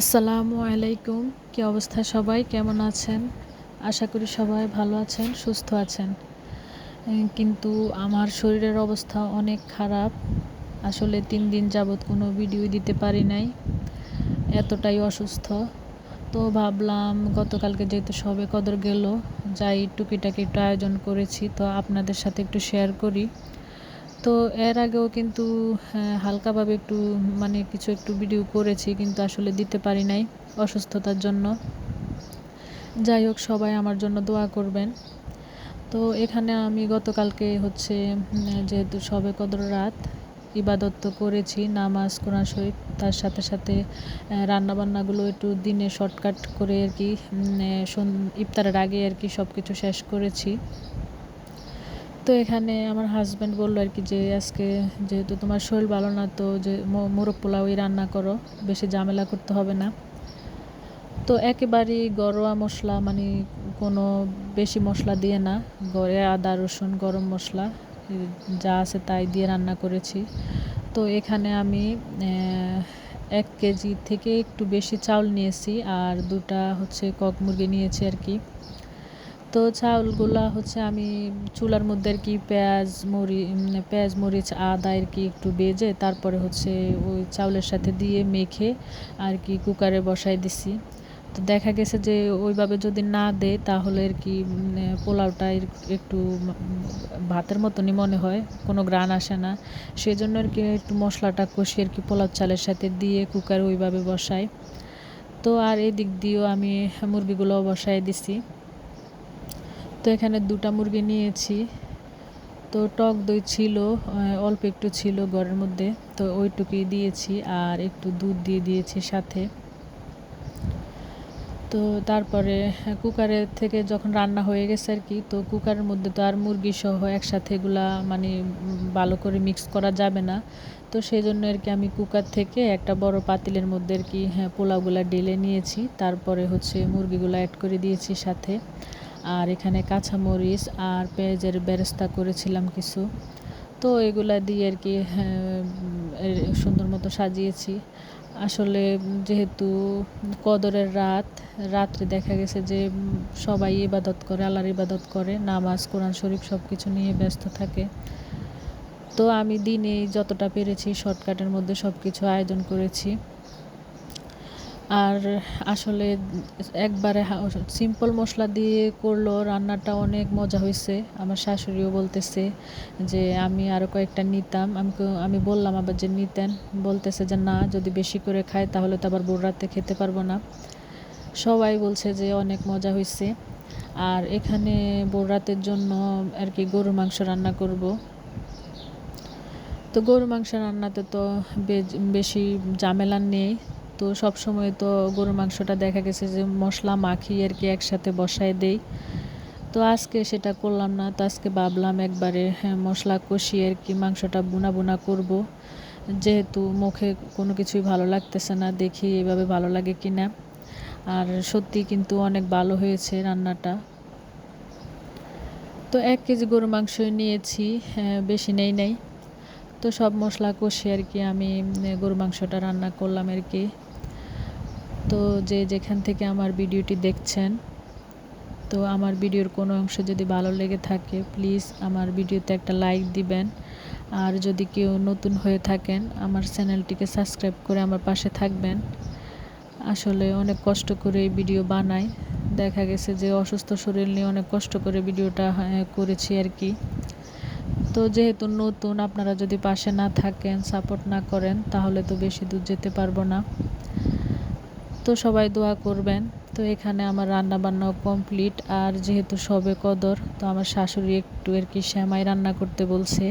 আসসালামু আলাইকুম। কি অবস্থা সবাই? কেমন আছেন? আশা করি সবাই ভালো আছেন, সুস্থ আছেন। কিন্তু আমার শরীরের অবস্থা অনেক খারাপ। আসলে তিন দিন যাবৎ কোনো ভিডিও দিতে পারি নাই। এতটাই অসুস্থ। তো ভাবলাম গতকালকে যেহেতু সবে কদর গেল, যাই টুকিটাকি একটু আয়োজন করেছি, তো আপনাদের সাথে একটু শেয়ার করি। তো এর আগেও কিন্তু হ্যাঁ, হালকাভাবে একটু মানে কিছু একটু ভিডিও করেছি কিন্তু আসলে দিতে পারি নাই অসুস্থতার জন্য। যাই হোক সবাই আমার জন্য দোয়া করবেন। তো এখানে আমি গতকালকে হচ্ছে যেহেতু সবে কদর রাত ইবাদত তো করেছি নামাজ কোরআন শরীফ তার সাথে সাথে রান্নাবান্নাগুলো একটু দিনে শর্টকাট করে আর কি ইফতারের আগে আর কি সব কিছু শেষ করেছি। তো এখানে আমার হাজব্যান্ড বলল আর কি যে, আজকে যেহেতু তোমার শরীর ভালো না, তো যে মোরগ পোলাওই রান্না করো। বেশি ঝামেলা করতে হবে না। তো একেবারেই ঘরোয়া মশলা মানে কোনো বেশি মশলা দিয়ে না। ঘরে আদা, রসুন, গরম মশলা যা আছে তাই দিয়ে রান্না করেছি। তো এখানে আমি এক কেজি থেকে একটু বেশি চাউল নিয়েছি, আর দুটা হচ্ছে কক মুরগি নিয়েছি আর কি। তো চাউলগুলা হচ্ছে আমি চুলার মধ্যে আর কি পেঁয়াজ মরি পেঁয়াজ, মরিচ, আদা আর কি একটু বেজে তারপরে হচ্ছে ওই চাউলের সাথে দিয়ে মেখে আর কি কুকারে বসাই দিছি। তো দেখা গেছে যে ওইভাবে যদি না দেয় তাহলে আর কি পোলাওটা একটু ভাতের মতনই মনে হয়, কোনো গ্রান আসে না। সেই জন্য আর কি একটু মশলাটা কষিয়ে আর কি পোলাও চালের সাথে দিয়ে কুকারে ওইভাবে বসাই। তো আর এই দিক দিয়েও আমি মুরগিগুলোও বসাই দিছি। তো এখানে দুটা মুরগি নিয়েছি। তো টক দই ছিল অল্প একটু ছিল ঘরের মধ্যে, তো ওইটুকুই দিয়েছি আর একটু দুধ দিয়ে দিয়েছি সাথে। তো তারপরে কুকারের থেকে যখন রান্না হয়ে গেছে আর কি, তো কুকারের মধ্যে তো আর মুরগি সহ একসাথে এগুলা মানে ভালো করে মিক্স করা যাবে না। তো সেই জন্য আর কি আমি কুকার থেকে একটা বড় পাতিলের মধ্যে আর কি হ্যাঁ পোলাওগুলা ঢেলে নিয়েছি। তারপরে হচ্ছে মুরগিগুলো অ্যাড করে দিয়েছি সাথে। আর এখানে কাঁচামরিচ আর পেঁয়াজের বেরেস্তা করেছিলাম কিছু। তো এগুলা দিয়ে আর কি হ্যাঁ, সুন্দর মতো সাজিয়েছি। আসলে যেহেতু কদরের রাত রাত্রে দেখা গেছে যে সবাই ইবাদত করে আল্লাহর ইবাদত করে নামাজ কোরআন শরীফ সব কিছু নিয়ে ব্যস্ত থাকে। তো আমি দিনে যতটা পেরেছি শর্টকাটের মধ্যে সব কিছু আয়োজন করেছি। আর আসলে একবারে সিম্পল মশলা দিয়ে করল, রান্নাটা অনেক মজা হয়েছে আমার শাশুড়িও বলতেছে যে, আমি আরও কয়েকটা নিতাম। আমি আমি বললাম আবার যে, নিতেন। বলতেছে যে, না, যদি বেশি করে খায় তাহলে তো আবার রাতে খেতে পারব না। সবাই বলছে যে, অনেক মজা হয়েছে আর এখানে রাতের জন্য আর কি গরুর মাংস রান্না করব। তো গরু মাংস রান্নাতে তো বেশি ঝামেলা নেই। তো সব সময় তো গরুর মাংসটা দেখা গেছে যে মশলা মাখিয়ে আর কি একসাথে বসায় দেই। তো আজকে সেটা করলাম না তো আজকে ভাবলাম একবারে হ্যাঁ, মশলা কষিয়ে আর কি মাংসটা বুনা বুনা করব। যেহেতু মুখে কোনো কিছুই ভালো লাগতেছে না দেখি এভাবে ভালো লাগে কি না আর সত্যি কিন্তু অনেক ভালো হয়েছে রান্নাটা। তো এক কেজি গরু মাংস নিয়েছি হ্যাঁ, বেশি নেই নাই। তো সব মশলা কষিয়ে আর কি আমি গরু মাংসটা রান্না করলাম আর কি। তো যে যেখান থেকে আমার ভিডিওটি দেখছেন তো আমার ভিডিওর কোনো অংশ যদি ভালো লেগে থাকে প্লিজ আমার ভিডিওতে একটা লাইক দিবেন। আর যদি কেউ নতুন হয়ে থাকেন আমার চ্যানেলটিকে সাবস্ক্রাইব করে আমার পাশে থাকবেন। আসলে অনেক কষ্ট করে এই ভিডিও বানাই। দেখা গেছে যে অসুস্থ শরীর নিয়ে অনেক কষ্ট করে ভিডিওটা হ্যাঁ, করেছি আর কি। তো যেহেতু নতুন আপনারা যদি পাশে না থাকেন সাপোর্ট না করেন তাহলে তো বেশি দূর যেতে পারব না। তো সবাই দোয়া করবেন। তো এখানে আমার রান্না বান্নাও কমপ্লিট। আর যেহেতু সবে কদর তো আমার শাশুড়ি একটু আর কি শ্যামাই রান্না করতে বলছে।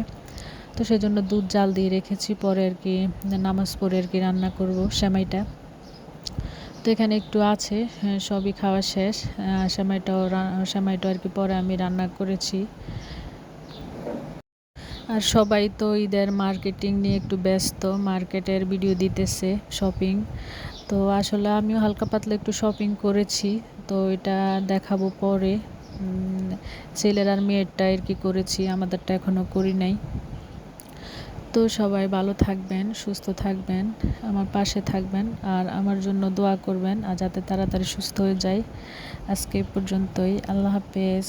তো সেজন্য দুধ জাল দিয়ে রেখেছি পরে আর কি নামাজ পড়ে আর কি রান্না করব শ্যামাইটা তো এখানে একটু আছে হ্যাঁ, সবই খাওয়া শেষ। শ্যামাইটাও শ্যামাইটাও আর কি পরে আমি রান্না করেছি। আর সবাই তো ঈদের মার্কেটিং নিয়ে একটু ব্যস্ত মার্কেটের ভিডিও দিতেছে শপিং। তো আসলে আমিও হালকা পাতলা একটু শপিং করেছি, তো এটা দেখাবো পরে। ছেলের আর মেয়েরটা আর কি করেছি, আমাদেরটা এখনও করি নাই। তো সবাই ভালো থাকবেন, সুস্থ থাকবেন, আমার পাশে থাকবেন, আর আমার জন্য দোয়া করবেন, আর যাতে তাড়াতাড়ি সুস্থ হয়ে যায়। আজকে পর্যন্তই, আল্লাহ হাফেজ।